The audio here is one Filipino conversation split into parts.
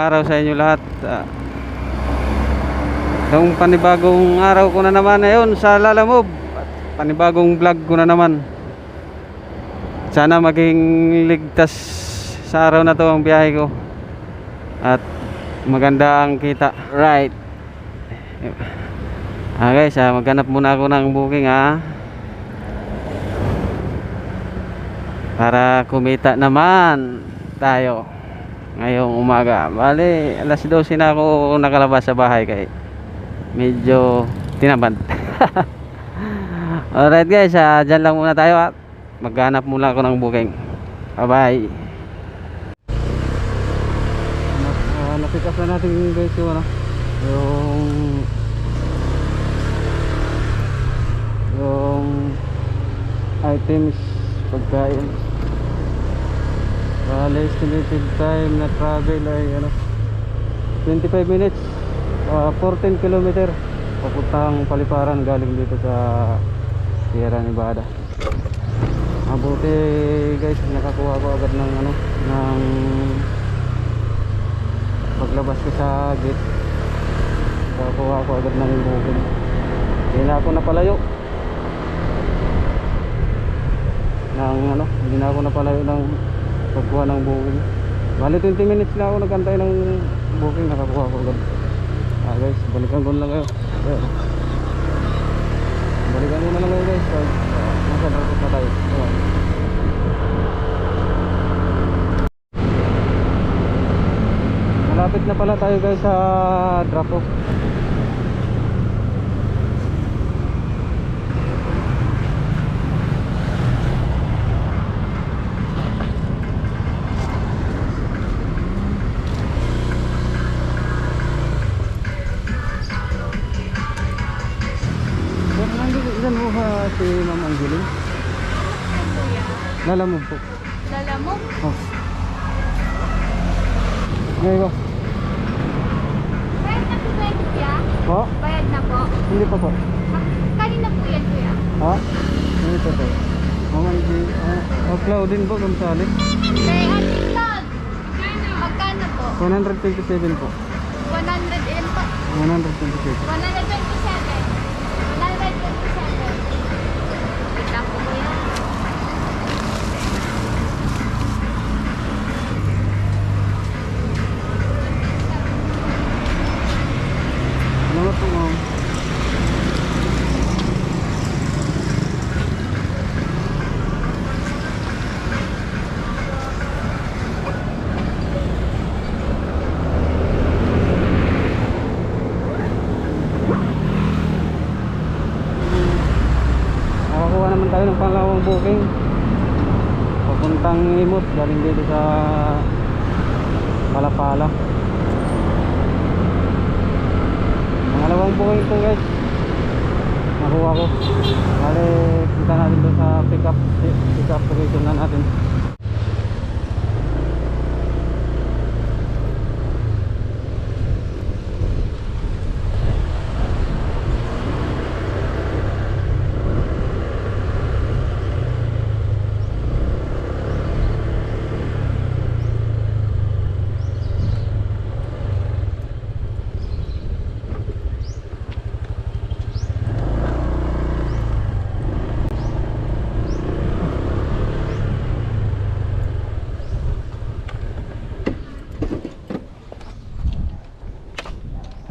araw sa inyo lahat. Ah, Itong panibagong araw ko na naman ngayon sa Lalamove. At Panibagong vlog ko na naman. Sana maging ligtas sa araw na to ang biyahe ko. At maganda ang kita. Right. Ah guys, ah, maghanap muna ako ng booking ah. Para kumita naman tayo ngayong umaga. Bale, alas 12 na ako nakalabas sa bahay kay medyo tinabad. Alright guys, ah, dyan lang muna tayo at maghanap muna ako ng booking. Bye bye. Uh, natin guys yung ano, yung yung items pagkain Bale, estimated time na travel ay ano 25 minutes uh, 14 kilometer papuntang paliparan galing dito sa Sierra Nevada. Mabuti guys nakakuha ko agad ng ano ng paglabas ko sa gate nakakuha ko agad ng booking. Hindi na ako napalayo. Ng ano hindi na ako napalayo ng pagkuha ng booking. Bali 20 minutes lang ako nagantay ng booking. Nakakuha ko agad. Ah guys balikan ko na lang kayo. Balikan ko na lang kayo guys. Pag uh, nasa drop na tayo. Malapit na pala tayo guys sa drop off ba si Ma'am Angeline? Lalamog po. Lalamog? Oh. Ngayon ba? Bayad na po ba yan, kuya? Po? Bayad na po. Hindi pa po. Ah, Kanina po yan, kuya. Ha? Hindi pa po. Ma'am Angeline. Ah, oh, Claudine po, Gonzales. Kay Ate Claude. Magkano po? 127 po. 100 ilan po? 127. 127. 127. Kita po kuya. Salamat po ma'am. Nakakuha naman tayo ng pangalawang booking. Papuntang Imot, galing dito sa Palapala. Pangalawang booking ko guys. Nakuha ko. Bale, kita natin doon sa pick up pick up location na natin. Ay,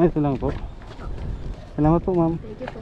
ito lang po. Salamat po ma'am. Thank you po.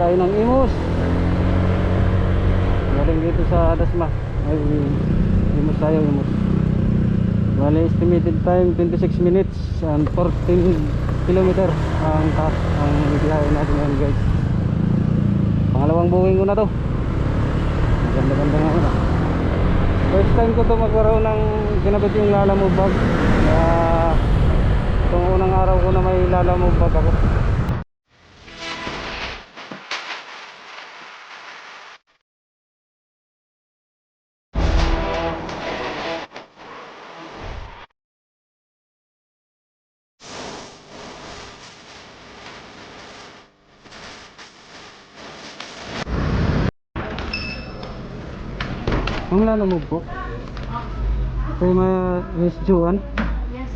Tayo ng Imus. Galing dito sa Dasma. Ay, Imus tayo, Imus. Bali, estimated time 26 minutes and 14 kilometer ang taas ang ibiyahe natin ngayon guys. Pangalawang buwing ko na to. Maganda-ganda nga na. First time ko to magkaroon ng kinabit yung Lala Move bag. Kaya itong unang araw ko na may Lala Move bag ako. Ang Lala Move po? Kay ma Miss Juan. Yes.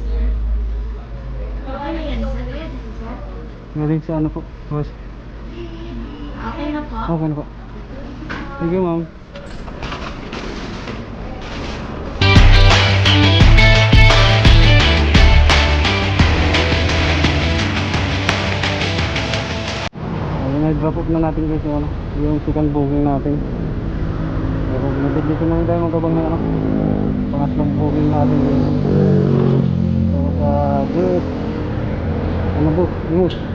Galing sa ano po? Boss. Okay na po. Okay na po. Thank you ma'am. Na-drop off na natin guys yung, ano, yung second booking natin. Pero nabigyan ko na rin tayo magkabang na ano, pangatlong booking natin guys. So sa gate, ano po, news.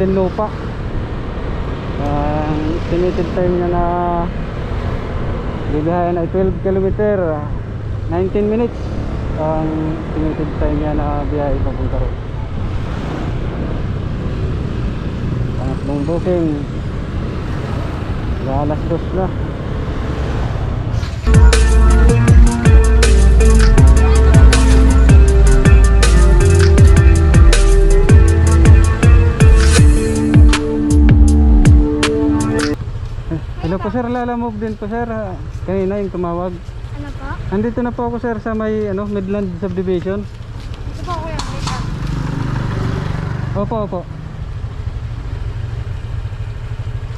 Muntinlupa. Ang estimated time niya na bibihayan ay 12 kilometer, 19 minutes. Ang estimated time niya na biyahe papunta ron. Pangatlong booking. Alas dos na. Po sir, Lala Move din po sir. Ah, Kanina yung tumawag. Ano po? Andito na po ako sir sa may ano, Midland Subdivision. Ito po kuya. Lang. Opo, opo.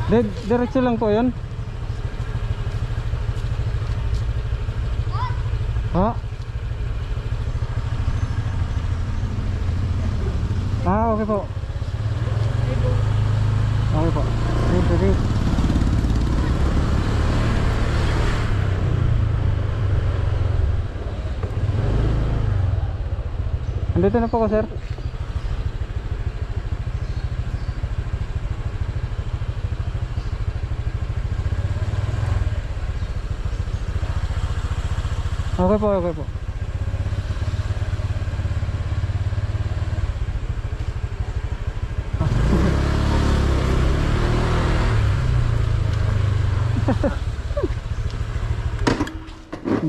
Di diretso lang po 'yon. Ha? Ah, okay po. Okay po. Thank you, thank you. Andito na po ako, sir. Okay po, okay po.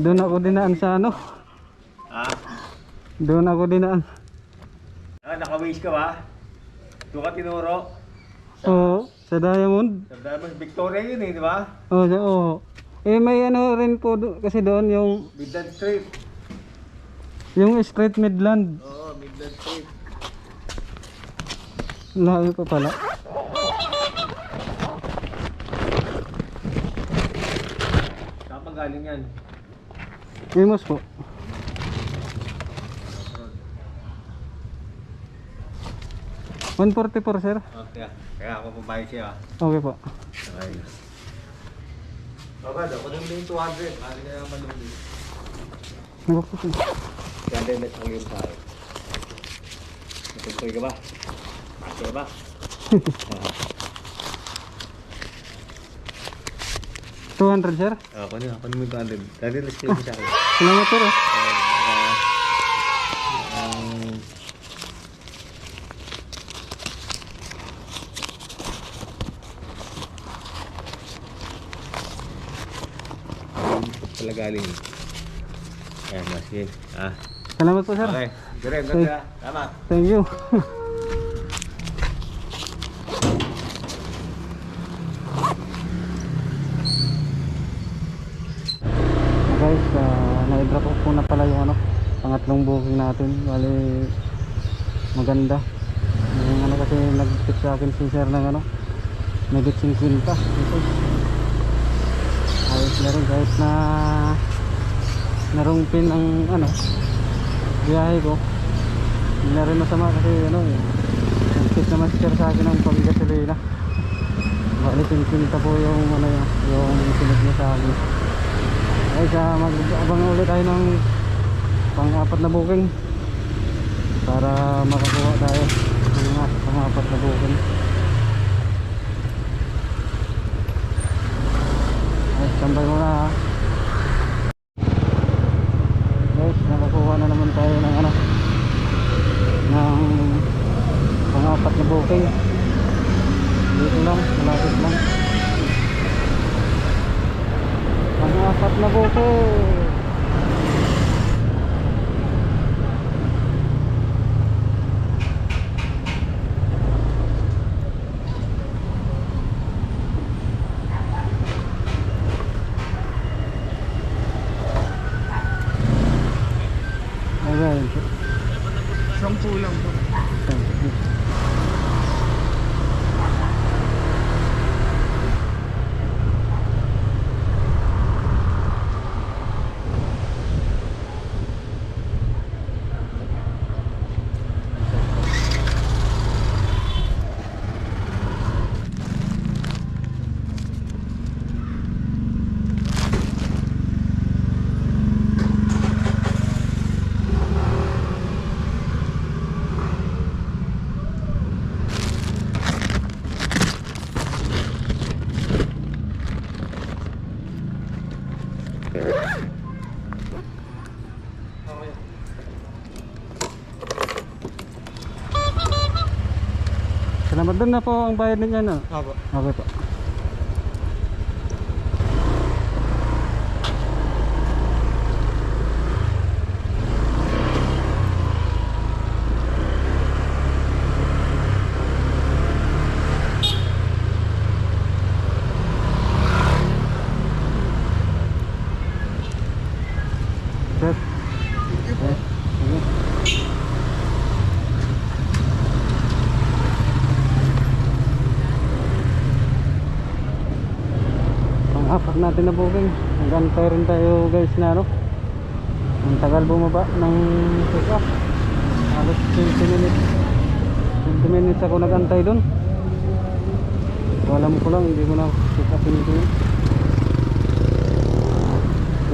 Doon ako dinaan sa ano? Ah, Doon ako dinaan. ah naka-waste ka ba? Doon ka tinuro. Oo, sa Diamond. Sa Diamond Victoria yun eh, di ba? Oo, sa oo. Eh may ano rin po do- kasi doon yung Midland Street. yung Street Midland. Oo, Midland Street. Layo pa pala. Saan pa galing yan? Imos po. One forty four sir. Oh, kaya, kaya ako pumayag siya. ah. Okay po. Okay. Okay, daw. Kung yung 200, mahal ka naman yung Naku po. Ganda yung ang yung sa akin. Natutuloy ka ba? Okay ba? Two hundred sir. Ah, kunin ako naman yung 200. Dali, let's take sa akin. Salamat sir. ah. Um, pala galing. Ayan, sige. Ah, Salamat po sir. okay. Dire, ganda. Tama. Thank you. guys, uh, na-drop off po na pala yung ano, pangatlong booking natin. Bali, maganda. Yung ano kasi nag-tip sa akin si sir ng ano, megit 50 pesos. Rin kahit na narungpin ang ano, biyahe ko. Hindi na rin masama kasi ano eh. Nag-tip naman si sa akin ng panggasolina. Bali, 50 po yung ano yun, yung sinag niya sa akin. Ay, sa mag-abang ulit tayo ng pang-apat na booking para makakuha tayo ng pang-apat na booking. Ay, tambay muna ha. Guys, nakakuha na naman tayo ng ano ng pang-apat na booking. Dito lang, malapit lang. Ang apat na buko. Ayan. Sampu lang po. Salamat doon na po ang bayad ninyo. No? Opo. Okay po. Sir. Eh, sige. pang-apat natin na booking. Nagantay rin tayo guys na ano. Ang tagal bumaba ng pick up. Halos 20 minutes. 20 minutes ako nagantay dun. So alam ko lang hindi ko na pick up ito yun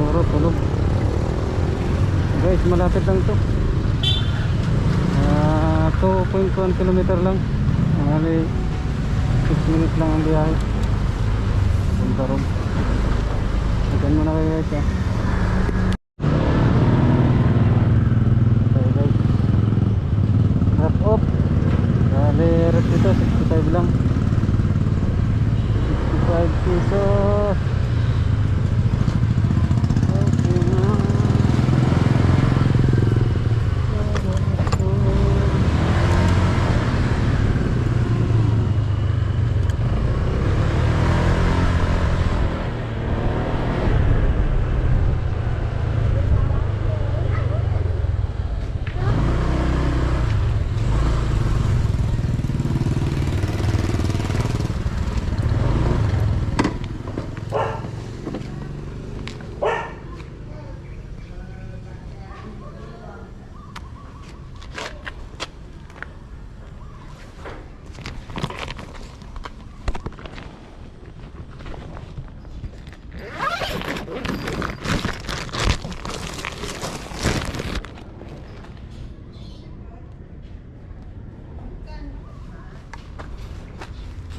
siguro tulog. Guys malapit lang to. Ah, 2.1 kilometer lang. Bali, 6 minutes lang ang biyahe. Punta ron. Ayan muna kayo guys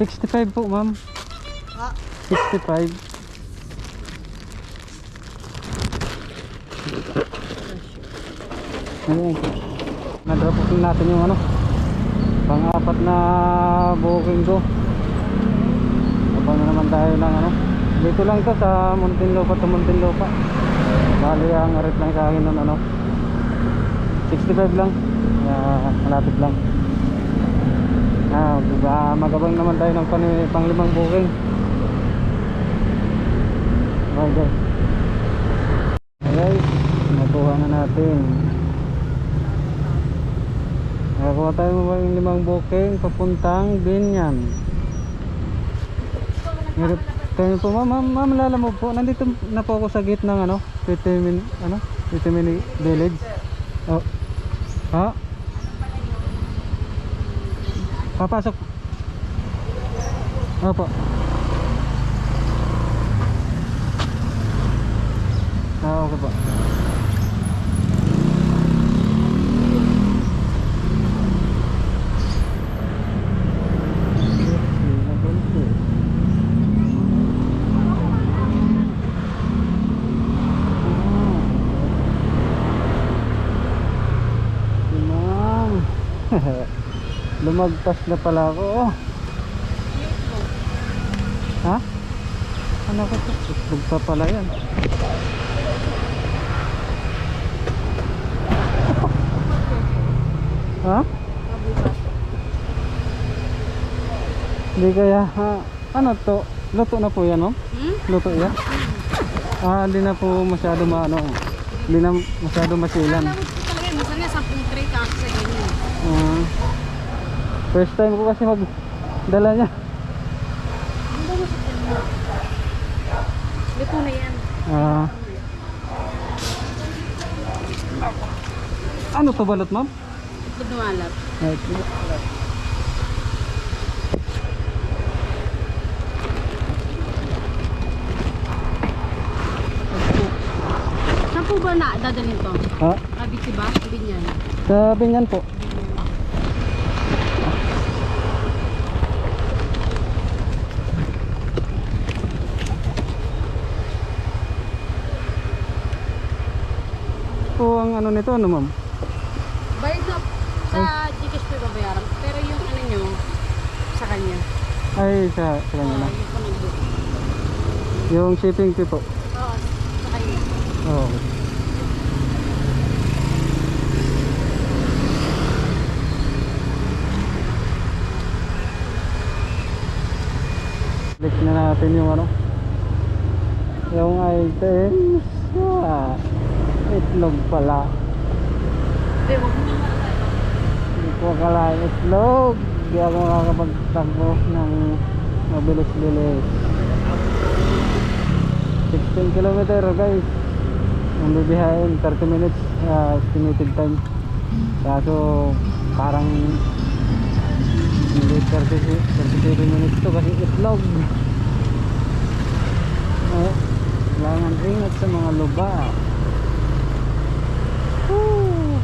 65 po ma'am. 65. Ayan. Nadrop po natin yung ano. Pang-apat na booking ko. Tapos na naman tayo ng ano. Dito lang to sa Muntinlupa to Muntinlupa. Bali ang rate lang sa akin nun ano. 65 lang. Uh, malapit lang. Ah, diba, magabang naman tayo ng pan panglimang booking. Okay guys. Guys, nakuha na natin. Nakakuha tayo ng limang booking papuntang Binyan. Meron tayo po ma'am, ma'am, lala mo po, nandito na po ako sa gate ng ano, vitamin, ano, vitamin village. Oh. Ha? Papasok. Opo. Ah, okay po. Ma'am. Lumagpas na pala ako. Oh. Ha? Ano ko to? Itlog pa pala yan. ha? Hindi kaya, ha? Ano to? Luto na po yan, ma'am? Hmm? Luto yan? Ah, hindi na po masyado maano. Hindi na masyado masilan. Alam mo po talaga yun, minsan nga 10 tray ka sa ganyan. Ah. First time ko kasi magdala niya. Luto na yan. Ah. ano to balot, ma'am? Itlog na malat. Right. Saan po ba na dadalhin to? Ha? Kabiti ba? Binyan. Sa Binyan po. Po ang ano nito, ano ma'am? Bayad na sa Gcash po babayaran. Pero yung ano nyo, sa kanya. Ay, sa, sa kanya na. Yung. Yung shipping fee po. Oo, sa kanya. Oo. Click na natin yung ano. Yung items. Ah, itlog pala. Hindi, mo. Hindi ko akala itlog. Hindi ako makakapagtakbo ng mabilis-bilis. 16 kilometer guys. Ang bibihain 30 minutes ah, estimated time. Kaso parang hindi 30 37 minutes to kasi itlog. Oh, kailangan ingat sa mga luba. Woo!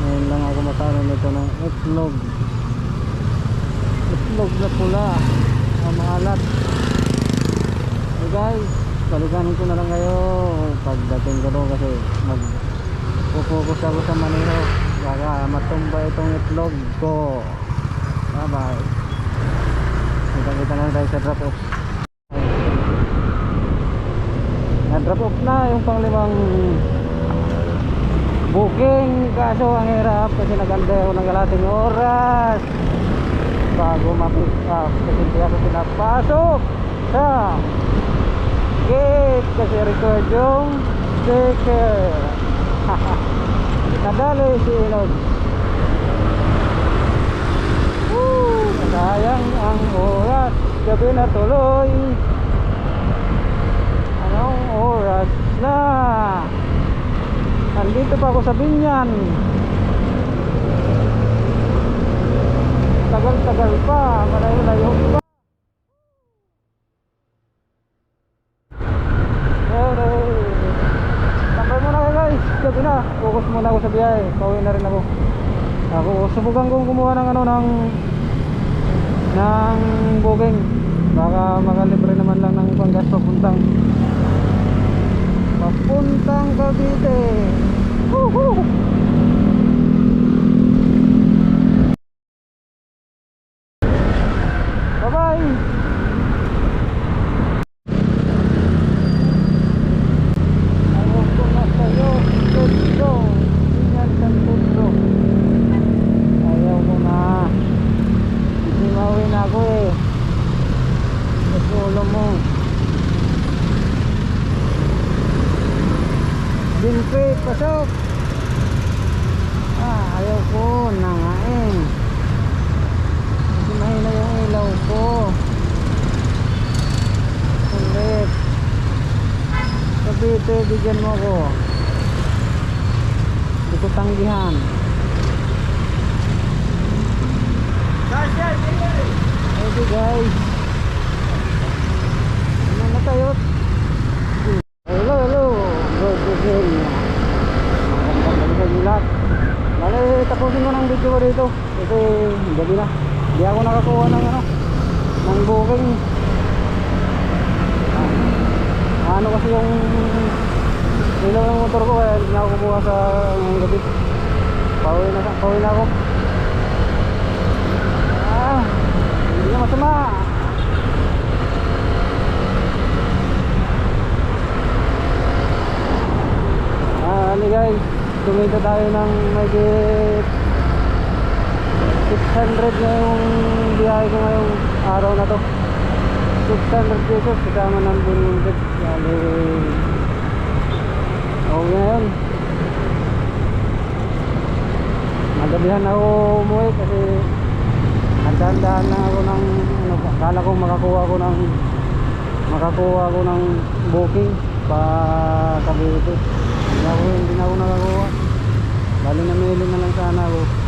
Ngayon lang ako matalo nito ng itlog. Itlog na pula. Ang maalat. Hey guys, balikanin ko na lang kayo pagdating ko doon kasi mag pupokus ako sa Manila. Baka matumba itong itlog ko. Bye bye. Kita-kita na lang tayo sa drop off. Na-drop off na yung panglimang booking. Kaso ang hirap kasi naganda ako ng kalating oras. Bago ma-pick up kasi hindi pinapasok sa gate. Kasi record yung sticker. Nadali si Woo! sayang ang oras. Gabi na tuloy. Anong oras na Nandito pa ako sa Binyan. Tagal-tagal pa, malayo-layo pa. Pero, tambay muna kayo guys. Gabi na. Focus muna ako sa biyahe. Pauwi na rin ako. Ako, subukan kong kumuha ng ano, ng ng booking. Baka makalibre naman lang ng panggas papuntang papuntang Cavite. Woohoo! Bye-bye! Siyempre, pasok. Ah, ayaw ko. Nangain. Kasi mahina yung ilaw ko. Ulit. Kapite, bigyan mo ko. Hindi ko tanggihan. Okay guys. Ano na tayo? Hello, hello. Good evening. Magandang gabi sa lahat. Bale, tapusin ko ng video ko dito. Kasi gabi na. Hindi ako nakakuha ng ano, ng booking. Ah, ano kasi yung ilaw ng motor ko kaya hindi ako kukuha sa ngayong gabi. Pauwi na, pauwi na ako. Ah, hindi na masama. Ah, ano guys, kumita tayo ng magigit 600 na yung biyahe ko ngayong araw na to 600 pesos kasama ng bununted Bali Okay na yun Nagabihan ako umuwi kasi Nagdahan-dahan lang ako ng ano, Akala ko makakuha ko ng Makakuha ko ng booking Pa Cavite Hindi ako, hindi na ako nakakuha Bali namili na lang sana ako